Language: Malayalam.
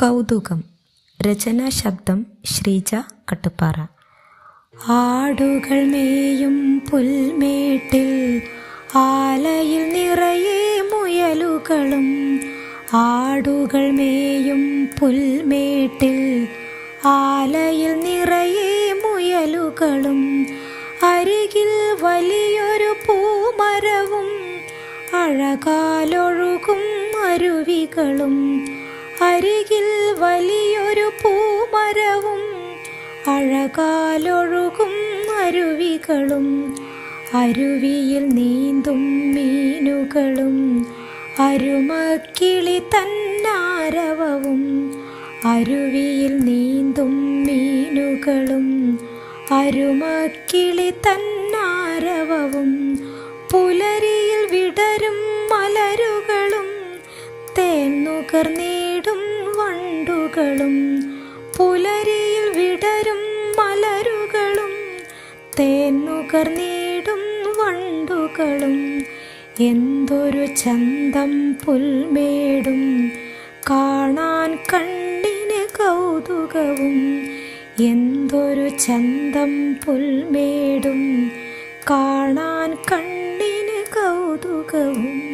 കൗതുകം. രചനാ ശബ്ദം ശ്രീജ കട്ടുപ്പാറ. ആടുകൾ മേയും പുൽമേട്ടിൽ ആലയിൽ നിറയെ മുയലുകളും ആടുകൾ മേയും പുൽമേട്ടിൽ ആലയിൽ നിറയെ മുയലുകളും അരികിൽ വലിയൊരു പൂമരവും അഴകാലൊഴുകും അരുവികളും അരികിൽ വലിയൊരു പൂമരവും അഴകാലൊഴുകും അരുവികളും. അരുവിയിൽ നീന്തും മീനുകളും. അരുമക്കിളി തന്നാരവവും. അരുവിയിൽ നീന്തും മീനുകളും. അരുമക്കിളി തന്നാരവവും. പുലരിയിൽ വിടരും മലരുകളും. തേന്നുകർന്നേടും വണ്ടുകളും പുലരിയിൽ വിടരും മലരുകളും തേന്നുകർന്നേടും വണ്ടുകളും എന്തൊരു ചന്തം പുൽമേടും കാണാൻ കണ്ണിന് കൗതുകവും എന്തൊരു ചന്തം പുൽമേടും കാണാൻ കണ്ണിന് കൗതുകവും